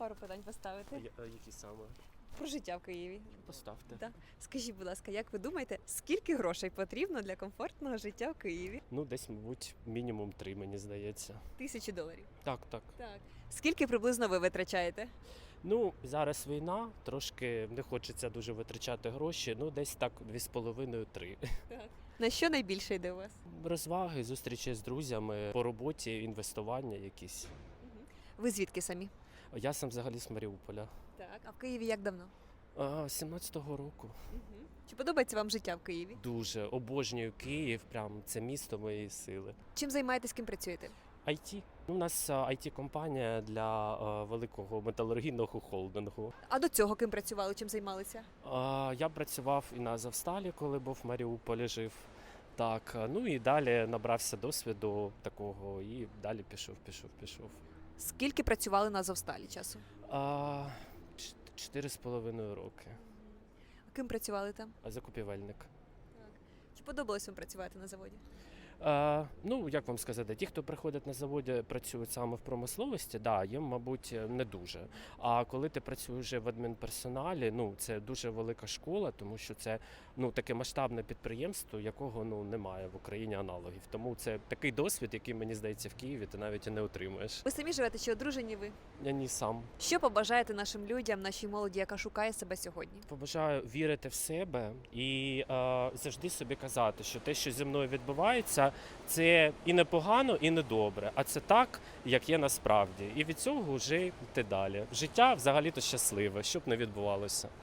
пару питань поставити Я- е, Які саме? про життя в Києві. Поставте. Да. Скажіть, будь ласка, як ви думаєте, скільки грошей потрібно для комфортного життя в Києві? Ну, десь, мабуть, мінімум три, мені здається. Тисячі доларів. Так, так. Так. Скільки приблизно ви витрачаєте? Ну, зараз війна, трошки не хочеться дуже витрачати гроші, ну десь так 2,5-3. На що найбільше йде у вас? Розваги, зустрічі з друзями, по роботі, інвестування якісь. Ви звідки самі? Я сам взагалі з Маріуполя. Так. А в Києві як давно? А, 17-го року. Чи подобається вам життя в Києві? Дуже обожнюю Київ, прям це місто моєї сили. Чим займаєтесь, ким працюєте? IT. У нас it компанія для е, великого металургійного холдингу. А до цього ким працювали, чим займалися? Я працював і на Завсталі, коли був в Маріуполі жив. Так, ну і далі набрався досвіду такого, і далі пішов, пішов, пішов. Скільки працювали на Азовсталі часу? А, ч- Чотири з половиною роки. А ким працювали там? А закупівельник. Чи подобалось вам працювати на заводі? А, ну, як вам сказати, ті, хто приходять на заводі, працюють саме в промисловості, да, їм, мабуть, не дуже. А коли ти працюєш вже в адмінперсоналі, ну це дуже велика школа, тому що це ну таке масштабне підприємство, якого ну немає в Україні аналогів. Тому це такий досвід, який мені здається в Києві, ти навіть і не отримуєш. Ви самі живете чи одружені ви? Я ні сам Що побажаєте нашим людям, нашій молоді, яка шукає себе сьогодні? побажаю вірити в себе і е, завжди собі казати, що те, що зі мною відбувається, це і не погано, і не добре, а це так, як є насправді. І від цього вже йти далі. Життя взагалі-то щасливе, щоб не відбувалося.